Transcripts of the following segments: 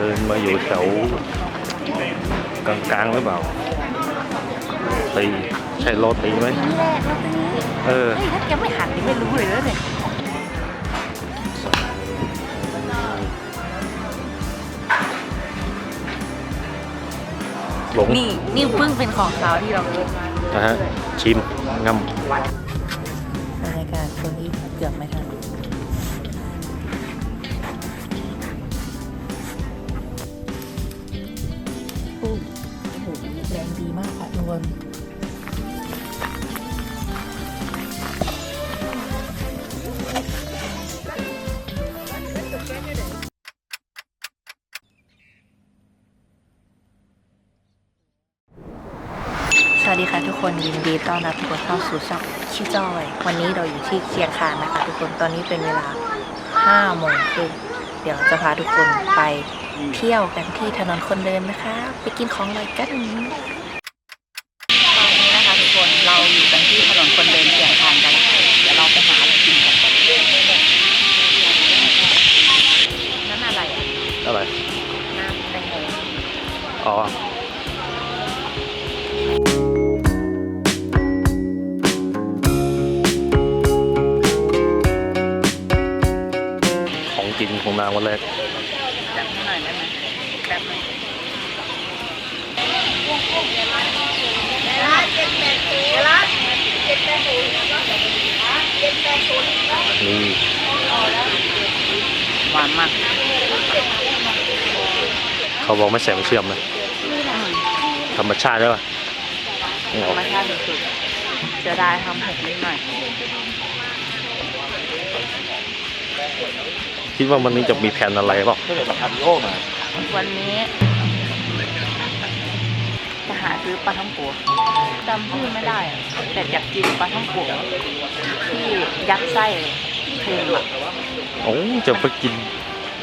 เดินมาอยู่แถวกลางๆหรือเปล่าตีใช่โรตีไหมนี่แหละลอตเตอรี่เออ เฮ้ยถ้าแกไม่หันนี่ไม่รู้เลยนะเนี่ยหลงนี่นี่เพิ่งเป็นของเขาที่เราเลือกมา นะฮะชิมงบ วัสดีค่ะทุกคนยินดีต้อนรับทุกคนเข้าสู่ช่องชิจอย วันนี้เราอยู่ที่เชียงคานนะคะ ทุกคนตอนนี้เป็นเวลา5โมงครึ่งเดี๋ยวจะพาทุกคนไปเที่ยวกันที่ถนนคนเดินนะคะ ไปกินของอร่อยกันตอนนี้ กินของนางวันแรกจัดให้หน่อยได้ไหมแป๊บนึงนี่หวานมาก เขาบอกไม่ใส่ไม่เชื่อมนะธรรมชาติใช่ป่ะอ๋ธอรรมชาติสุดๆเสียดายทำหกนิดหน่อย คิดว่ามันนี้จะมีแผนอะไรเปล่าวันนี้จะหาซื้อปลาท่องโกะจำชื่อไม่ได้อะแต่อยากกินปลาท่องโกะที่ยัดไส้เค็มอะโอ้จะไปกิน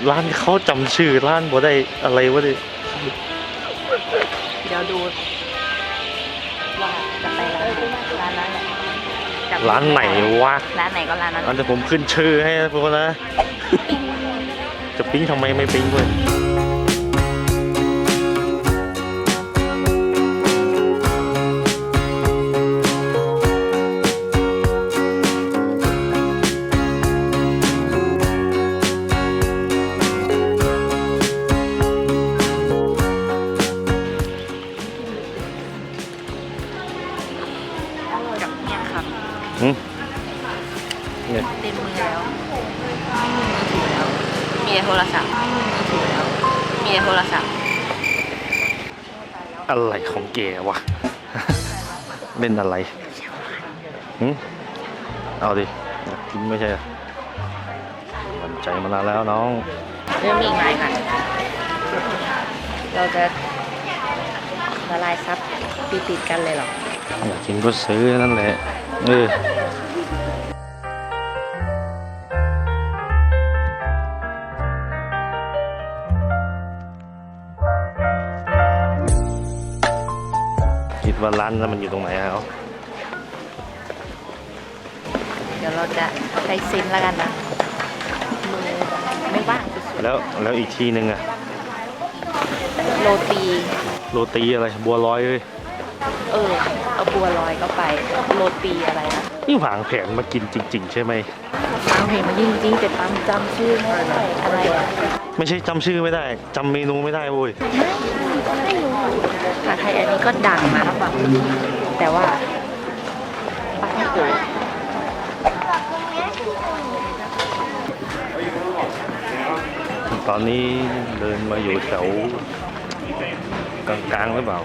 ร้านเขาจำชื่อร้านบ่ได้อะไรวะดิเดี๋ยวดูว่าจะไปร้านไหนร้านนั้นแหละจำร้านไหนวะ ร้านไหนก็ร้านนั้น อันจะผมขึ้นชื่อให้นะพวกนะ จะปิ้งทำไมไม่ปิ้งเว้ยกับเนี่ยครับหึเนี่ยเต็มมือแล้วไม่มีมือถือแล้ว มีแต่โทรศัพท์ไม่มีมือถือแล้วมีแต่โทรศัพท์อะไรของแกวะ เล่นอะไรหึเอาดิอยากกินไม่ใช่เหรอมันใจมานานแล้วน้อง เริ่มมีอีกไหมค่ะ เราจะละลายซับติดติดๆกันเลยเหรอ อยากกินก็ซื้อนั่นแหละ เออาร้านนั้นมันอยู่ตรงไหนอะเอาเดี๋ยวเราจะใช้ซินแล้วกันนะมือไม่ว่างสุดแล้วแล้วอีกที่หนึ่งอะๆโรตี โรตีอะไรบัวลอยเลยเออ เอาบัวลอยก็ไป โรตีอะไรนะนี่วางแผนมากินจริง ๆ ใช่ไหมฟังเพลงมันจริงๆแต่ปั๊มจำชื่อไม่ได้อะไรอะไม่ใช่จำชื่อไม่ได้จำเมนูไม่ได้เว้ย ไม่รู้ผัดไทยอันนี้ก็ดังนะแต่ว่าปลาท่องโกะตอนนี้เดินมาอยู่แถวกลางๆหรือเปล่า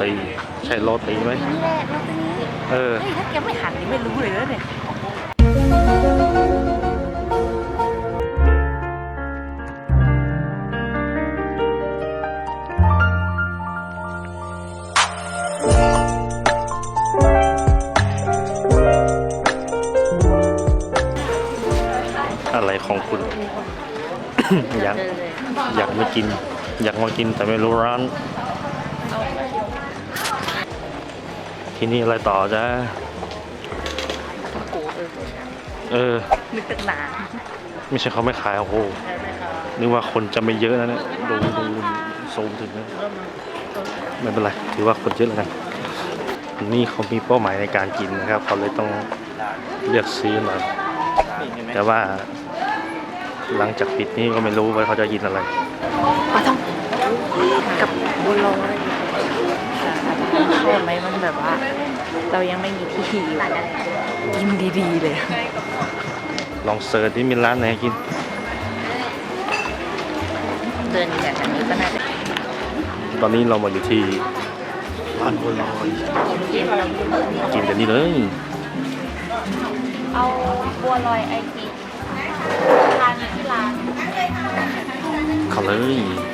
ตีใช่โรตีไหมนี่แหละลอตเตอรี่เออเฮ้ยถ้าแกไม่หันนี่ไม่รู้เลยนะเนี่ย อยากมากินแต่ไม่รู้ร้าน ที่นี่อะไรต่อจ้าโกะเออนึกตั้งนานไม่ใช่เขาไม่ขายโอ้โหนึกว่าคนจะไม่เยอะนะเนี่ยดูดูซูมถึงนะไม่เป็นไร ถือว่าคนเยอะแล้วกันนี่เขามีเป้าหมายในการกินนะครับ เขาเลยต้องเลือกซื้อหน่อยแต่ว่า หลังจากปิดนี่ก็ไม่รู้ว่าเขาจะกินอะไรปลาท่อง กับบัวลอยชอบไหมมันแบบว่า เรายังไม่มีที่อยู่กินดีๆเลยลองเสิร์ชที่มีร้านไหนให้กิน เดินจากอันนี้ก็น่าจะตอนนี้เรามาอยู่ที่ร้านบัวลอยกินเรากินกันนี่เลย เอาบัวลอยไอติมทานที่ร้านเข้าเลย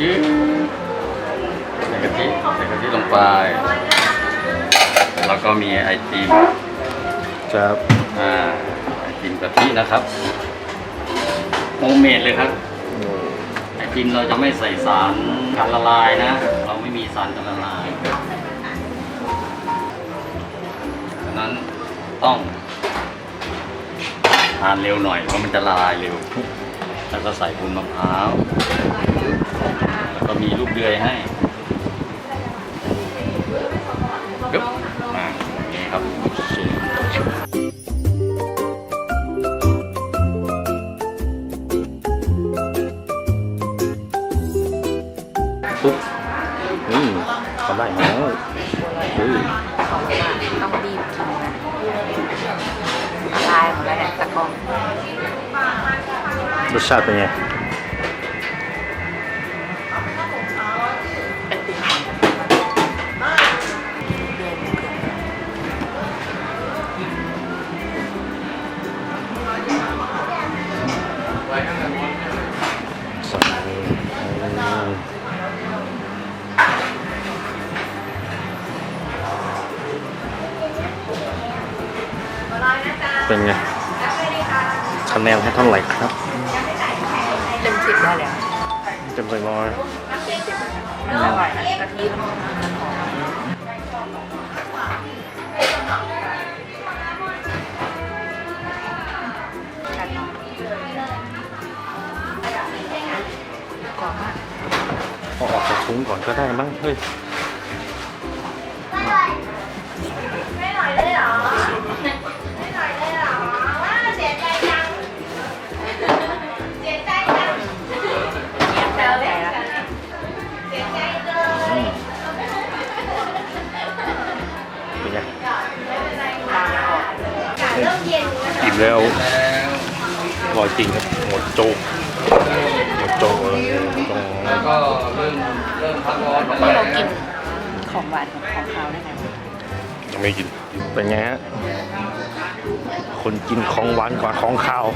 นี้ครับจื๊ดใส่กะทิใส่กะทิลงไป แล้วก็มีไอติมจะอ่าไอติมกะทินะครับโฮมเมดเลยครับไอติมเราจะไม่ใส่สารกันละลายนะ เราไม่มีสารกันละลายดังนั้นต้องทานเร็วหน่อยเพราะมันจะละลายเร็ว แล้วก็ใส่บุญมะพร้าวแล้ว ก็มีลูกเดือยให้ปึ๊บมาอย่างนี้ครับปุ๊บนี่เขาได้มาแล้วเฮ้ยเขาบอกว่าต้องรีบกินนะละลายหมดแล้วเนี่ยตะกร้องรสชาติเป็นไง เป็นไงคะแนนให้เท่าไหร่ครับเต็มสิบได้เลยอะเต็มไปร้อยมันอร่อยนะกะทิมันหอมกรอบมากเอาออกจากถุงก่อนก็ได้มั้งเฮ้ย ริงครับหมดโจ๊กหมดโจ๊กเลยตรงแล้วก็เริ่มเริ่มพักร้อนลงไปเรากินของหวานของของคาวได้ไงยังไม่กินเป็นไงฮะคนกินของหวานกว่าของคาว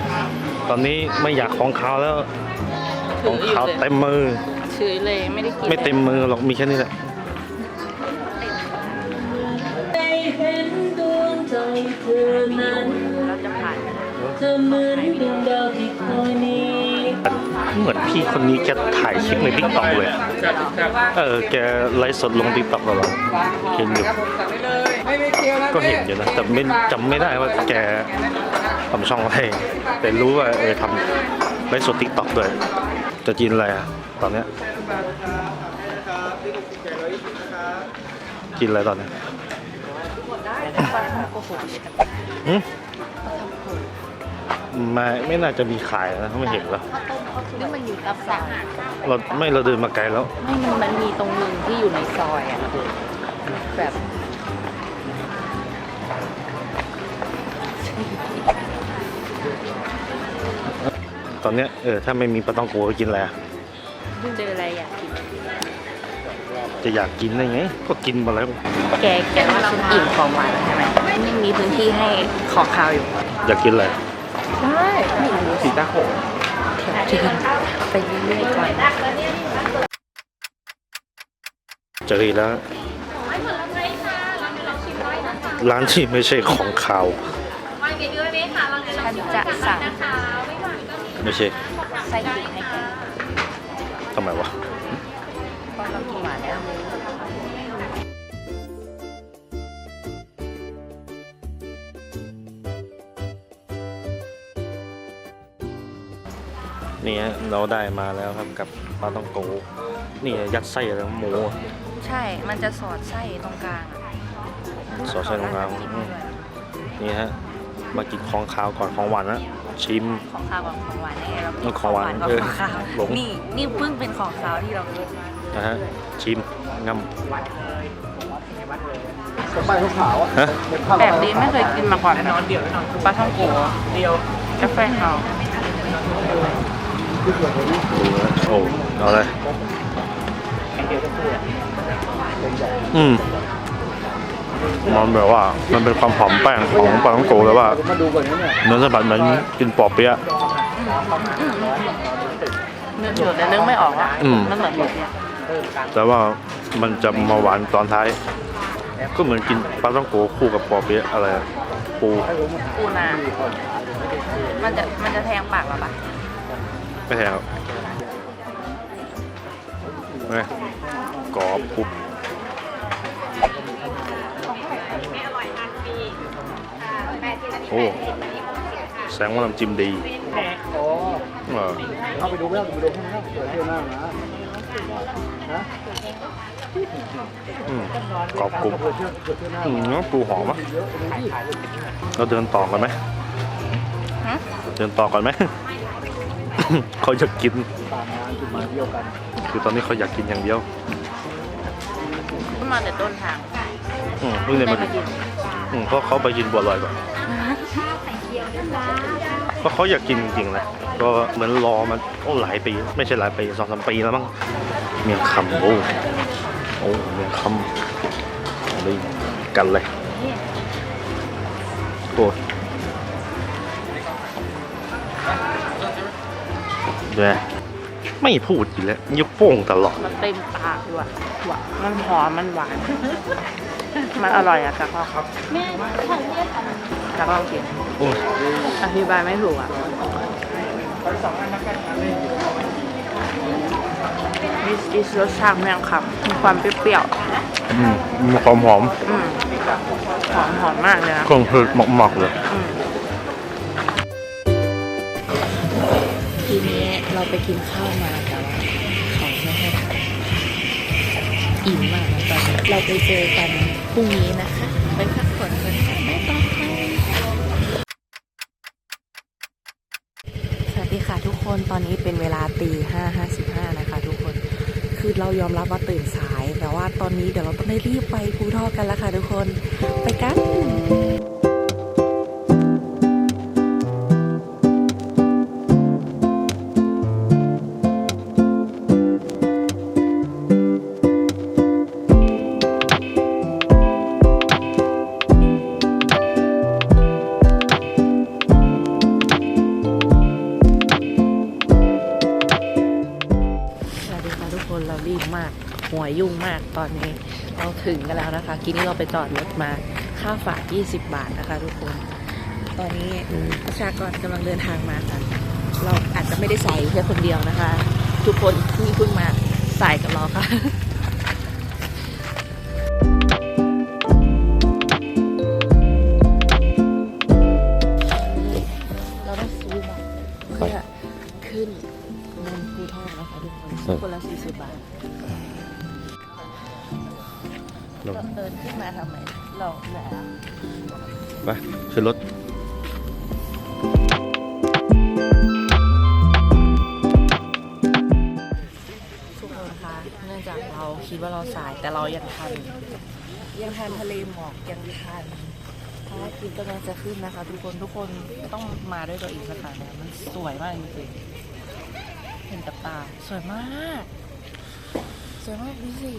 ตอนนี้ไม่อยากของคาวแล้วของคาวเต็มมือ เฉยเลยไม่ได้กินไม่เต็มมือหรอกมีแค่นี้แหละเราจะผ่านเเหมือนพี่คนนี้แกถ่ายคลิปในทิกตอกเลยอะเออ แกไลฟ์สดลงทิกตอกตลอดเห็นอยู่ ก็เห็นอยู่นะ แต่ไม่จำไม่ได้ว่าแกทำช่องอะไร แต่รู้ว่าเออทำไลฟ์สดทิกตอกด้วย จะกินอะไรอะตอนเนี้ย กินอะไรตอนเนี้ยหึ ไม่ไม่น่าจะมีขายนะไม่เห็นแล้วนี่มันอยู่รับสั่งเราไม่เราเดินมาไกลแล้ว ไม่มันมันมีตรงหนึ่งที่อยู่ในซอยอะแบบตอนเนี้ยเออถ้าไม่มีปลาต้องโกก็กินอะไรอะเจออะไรอยากกิน จะอยากกินได้ไง ก็กินมาแล้ว แกแกว่าฉันอิ่มของหวานใช่ไหมไม่มีพื้นที่ให้ของคาวอยู่ อยากกินอะไรใช่ ไม่รู้สีตาโขงเดินไปเรื่อยๆก่อนเจออีกแล้วร้านที่ไม่ใช่ของขาวฉันจะสั่งไม่ใช่ไส้ติ่งให้แกทำไมวะ นี่ฮะเราได้มาแล้วครับกับปลาต้องโกนี่ยัดไส้แล้วหมูใช่ มันจะสอดไส้ตรงกลางอะสอดไส้ตรงกลางอืมนี่ฮะมากินของขาวก่อนของหวานนะชิม ของข้าวกับของหวานแน่เราเออของหวานกับเออของข้าวหลง นี่นี่เพิ่งเป็นของข้าวที่เรากินนะฮะชิมงำไปขาวๆอะฮะแบบนี้ไม่เคยกินมาก่อนนอนเดียวปลาท่องโกเดียวกาแฟขาว โอ้เอาเลยอืมมันแบบว่ามันเป็นความหอมแป้งของปลาต้องโกเลยว่ามาดูก่อนนะเนี่ยเนื้อสัมผัสเหมือนกินปอเปี๊ยะนึกอยู่แต่นึกไม่ออกว่าอืมมันเหมือนแบบเนี้ยแต่ว่ามันจะมาหวานตอนท้าย ก็เหมือนกินปลาต้องโกคู่กับปอเปี๊ยะอะไรอะปูปูนามันจะมันจะแทงปากเราปะ ไม่แทงหรอกไงกรอบกรุบโอ้แสดงว่าน้ำจิ้มดีโอ้เออเอาไปดูไม่ต้องไปดูข้างหน้าเดี๋ยวเที่ยวหน้านะฮะอืมกรอบกรุบเผื่อเที่ยวเผื่อเที่ยวหน้าอืมเนื้อปูหอมอะเยอะไปดูดิเราเดินต่อกันไหมฮะเดินต่อก่อนไหม เขาอยากกินตามงานจุดหมายเดียวกัน คือตอนนี้เขาอยากกินอย่างเดียวขึ้นมาแต่ต้นทางอืมเพิ่งได้ไม่มาเคยกินอืมเพราะเขาไปกินบัวลอยก่อนเพราะเขาอยากกินจริงๆนะก็เหมือนรอมันโอ้หลายปี ไม่ใช่หลายปีสองสามปีแล้วมั้งเมียงคำโอ้โอ้เมียงคำเลยกันเลยโอ้ เดี๋ยวไม่พูดอีกแล้วยิ้วโป้งตลอด มันเต็มปากด้วยหวานมันหอม มันหวาน มันอร่อยอะแต่ก็แต่ก็กินโอ้ยอธิบายไม่ถูกอะมีมีรสชาติแมงคำมีความเปรี้ยวอืมมีความหอมๆอืมหอมหอมมากเลยนะเครื่องเทศหมักๆเลยอืม ทีนี้เราไปกินข้าวมาแต่ว่าเขาไม่ให้ทานอิ่มมากนะตอนนี้เราไปเจอกันพรุ่งนี้นะคะไปพักผ่อนกันค่ะไม่ต้องสวัสดีค่ะทุกคนตอนนี้เป็นเวลาตีห้าห้าสิบห้านะคะทุกคน คือเรายอมรับว่าตื่นสาย แต่ว่าตอนนี้เดี๋ยวเราต้องได้รีบไปภูทอกกันแล้วค่ะทุกคนไปกัน มากตอนนี้เราถึงกันแล้วนะคะกินนี้เราไปจอดรถมาค่าฝาก 20 บาทนะคะ ทุกคน ตอนนี้ประชากรกำลังเดินทางมาค่ะ เราอาจจะไม่ได้ใส่แค่คนเดียวนะคะ ทุกคนที่เพิ่งมาใส่กับเราค่ะเราต้องซื้อบัตรเพื่อขึ้นบนภูทอกนะคะทุกคนคนละ40บาท ลงเราเดินขึ้นมาทำไม เราเหนื่อยอะไปขึ้นรถทุกคนคะเนื่องจากเราคิดว่าเราสายแต่เรายังทัน ยังทันทะเลหมอกยังทันพระอาทิตย์กำลังจะขึ้นนะคะ ทุกคนทุกคนต้องมาด้วยตัวเองสักครั้งนะมันสวยมากจริงๆเห็นกับตา สวยมาก สวยมากดูสิ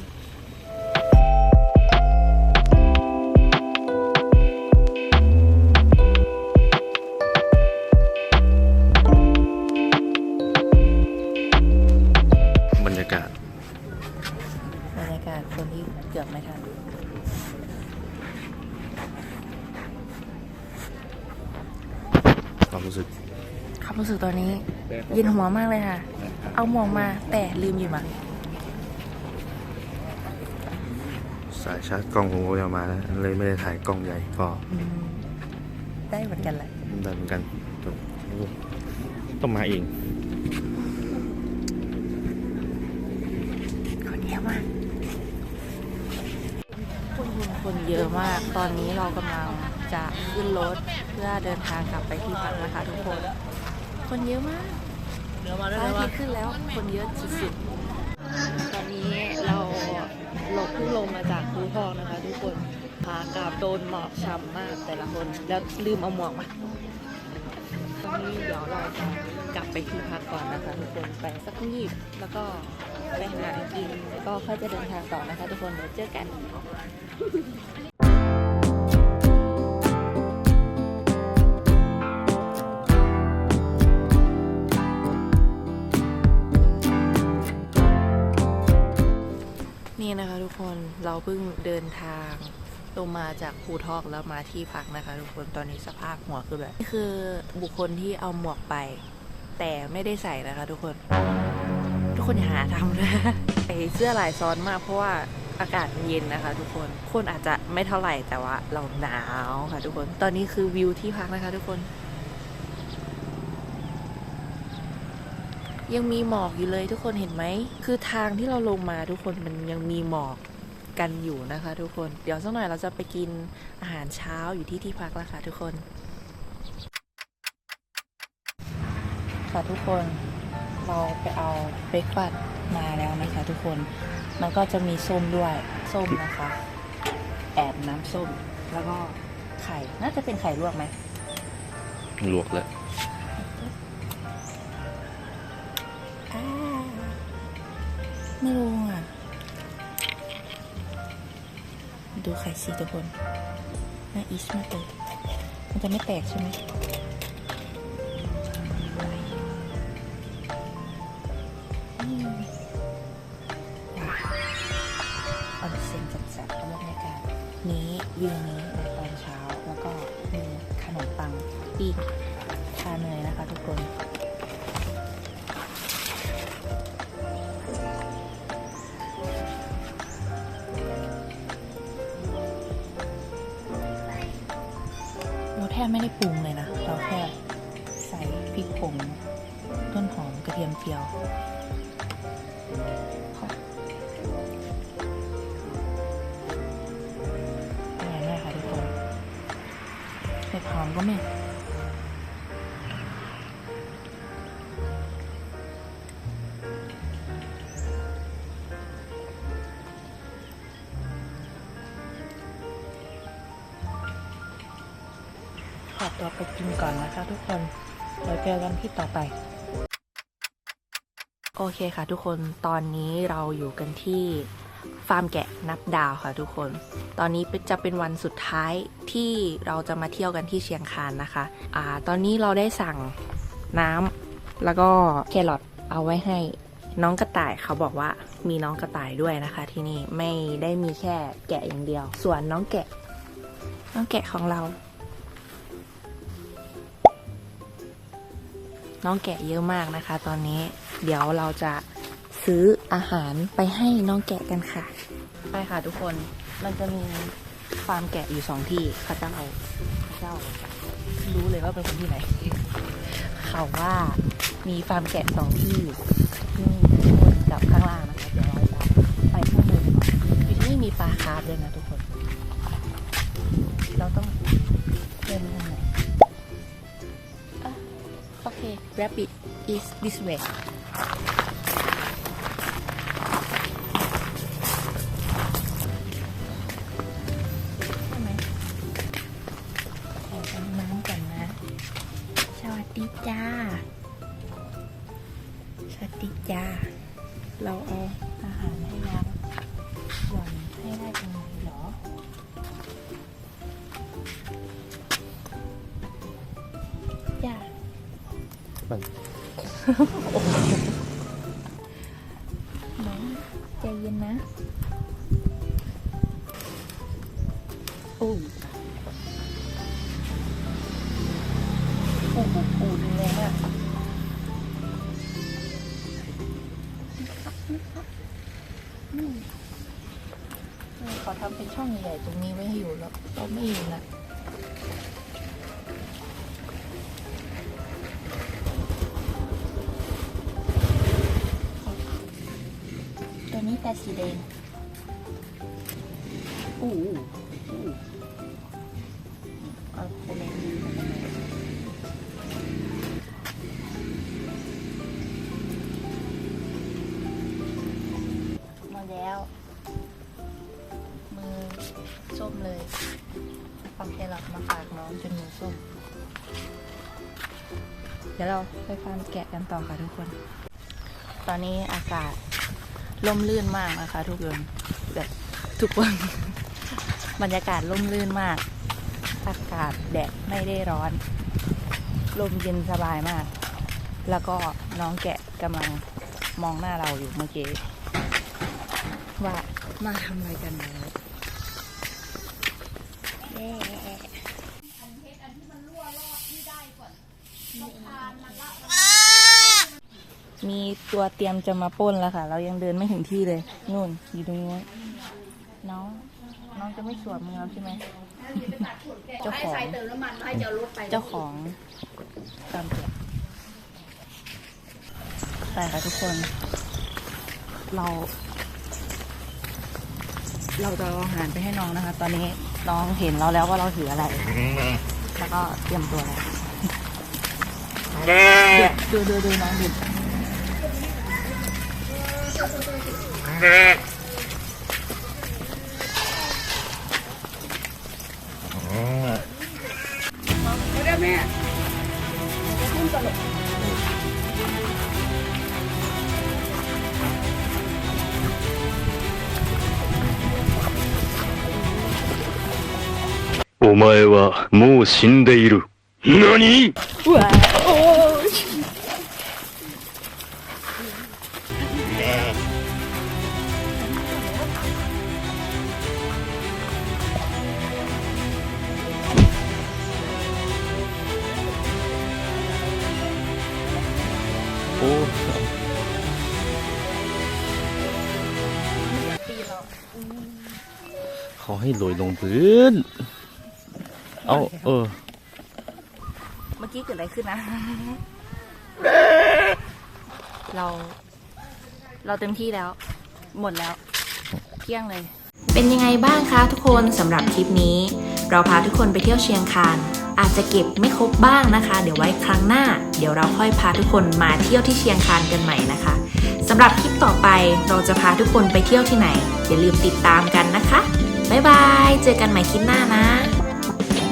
หมอมากเลยค่ะ เอาหมอมาแต่ลืมอยู่มั้งสายชาร์จกล้องผมก็ไมเอามล้วเลยไม่ได้ถ่ายกล้องใหญ่ก็ได้เหมือนกันแหละได้เหมือนกันต้องมาเองคนเยอะมากคนเยอะมาก ตอนนี้เรากำลังจะขึ้นรถเพื่อเดินทางกลับไปที่พักนะคะทุกคน คนเยอะมาก พระอาทิตย์ขึ้นแล้วคนเยอะสุดๆ ตอนนี้เราหลบเพิ่งลงมาจากภูทอกนะคะ ทุกคนพากลับโดนหมอกฉ่ำมากแต่ละคน แล้วลืมเอาหมวกมาตอนนี้เดี๋ยวเราจะกลับไปที่พักก่อนนะคะ ทุกคนไปสักยีบแล้วก็ไปหากินแล้วก็ค่อยจะเดินทางต่อนะคะ ทุกคนเดี๋ยวเจอกันนี่ คนเราเพิ่งเดินทางลงมาจากภูทอกแล้วมาที่พักนะคะทุกคนตอนนี้สภาพหัวคือแบบนี่คือบุคคลที่เอาหมวกไป แต่ไม่ได้ใส่นะคะ ทุกคน ทุกคนอย่าหาทำนะใส่เสื้อลายซ้อนมากเพราะว่าอากาศเย็นนะคะ ทุกคนคนอาจจะไม่เท่าไหร่แต่ว่าเราหนาวค่ะ ทุกคนตอนนี้คือวิวที่พักนะคะ ทุกคน ยังมีหมอกอยู่เลยทุกคนเห็นไหมคือทางที่เราลงมาทุกคนมันยังมีหมอก กันอยู่นะคะ ทุกคน เดี๋ยวสักหน่อยเราจะไปกินอาหารเช้าอยู่ที่ที่พักแล้วค่ะทุกคน ค่ะทุกคนเราไปเอาเบรกฟาสต์มาแล้วนะคะ ทุกคน มันก็จะมีส้มด้วยส้มนะคะ แอบน้ำส้ม แล้วก็ไข่ น่าจะเป็นไข่ลวกไหมลวกแล้วอ่าไม่รู้ ไข่สีทุกคนน่าอิสมากเลยมันจะไม่แตกใช่ไหมออาเซ็นจัดๆบรรยากาศนี้วิวนี้ในตอนเช้า แล้วก็มีขนมปังปิ้งชาเนยนะคะทุกคน ไม่ได้ปรุงเลยนะ เราแค่ใส่พริกผงต้นหอมกระเทียมเจียวพออร่อยมากค่ะทุกคนเห็ดหอมก็ไม่ อตัวไปกินก่อนนะคะทุกคนเดี๋ยเจอกันที่ต่อไป โอเคค่ะทุกคนตอนนี้เราอยู่กันที่ฟาร์มแกะนับดาวค่ะทุกคน ตอนนี้จะเป็นวันสุดท้ายที่เราจะมาเที่ยวกันที่เชียงคานนะคะ อ่า ตอนนี้เราได้สั่งน้ำแล้วก็แครอทเอาไว้ให้น้องกระต่ายเขาบอกว่ามีน้องกระต่ายด้วยนะคะ ที่นี่ไม่ได้มีแค่แกะอย่างเดียว ส่วนน้องแกะ น้องแกะของเรา น้องแกะเยอะมากนะคะ ตอนนี้เดี๋ยวเราจะซื้ออาหารไปให้น้องแกะกันค่ะ ไปค่ะทุกคนมันจะมีฟาร์มแกะอยู่สองที่เข้าเจ้าเข้าเจ้า รู้เลยว่าเป็นคนที่ไหน เขาว่ามีฟาร์มแกะสองที่ที่บนกับข้างล่างนะคะเดี๋ยวเราไปข้างบนก่อนอยู่ที่นี่มีปลาคาร์ฟด้วยนะทุกคน เราต้องเดินไปทางไหน rabbit is this way. ใช่ไหมขอเป็นน้ำก่อนนะสวัสดีจ้า สวัสดีจ้า เราเอาอาหารให้น้ำส่วนให้ได้ตรงไหนเหรอ มันน้องใจเย็นนะโอ้โอ้ ตัวนี้ตาสีแดงอู้หูเอาไปเลยมาแล้ว มือส้มเลยฟังแครอทมาฝากน้องจนมือส้ม เดี๋ยวเราไปฟังแกะกันต่อค่ะทุกคน ตอนนี้อากาศ ร่มรื่นมากนะคะ ทุกคนแบบทุกวัน บรรยากาศร่มรื่นมาก อากาศแดดไม่ได้ร้อน ลมเย็นสบายมาก แล้วก็น้องแกะกำลังมองหน้าเราอยู่เมื่อกี้ว่ามาทำอะไรกันนะเย้ มีตัวเตรียมจะมาปล้นแล้วค่ะ เรายังเดินไม่ถึงที่เลยนู่นอยู่ตรงนู้นน้องน้องจะไม่สวมมือเราใช่ไหมเจ้าของเจ้าของตามเกียบไปค่ะทุกคน เรา เราจะเอาอาหารไปให้น้องนะคะ ตอนนี้น้องเห็นเราแล้วว่าเราถืออะไร แล้วก็เตรียมตัวแล้วดูดูดูน้องดิ お前はもう死んでいる。何？ โอ้เขาให้โรยลงพื้น เอาเออ เมื่อกี้เกิดอะไรขึ้นนะ เรา เราเต็มที่แล้ว หมดแล้ว เที่ยงเลย เป็นยังไงบ้างคะทุกคนสำหรับคลิปนี้ เราพาทุกคนไปเที่ยวเชียงคาน อาจจะเก็บไม่ครบบ้างนะคะ เดี๋ยวไว้ครั้งหน้า เดี๋ยวเราค่อยพาทุกคนมาเที่ยวที่เชียงคานกันใหม่นะคะสำหรับคลิปต่อไปเราจะพาทุกคนไปเที่ยวที่ไหน อย่าลืมติดตามกันนะคะบ๊ายบาย เจอกันใหม่คลิปหน้านะ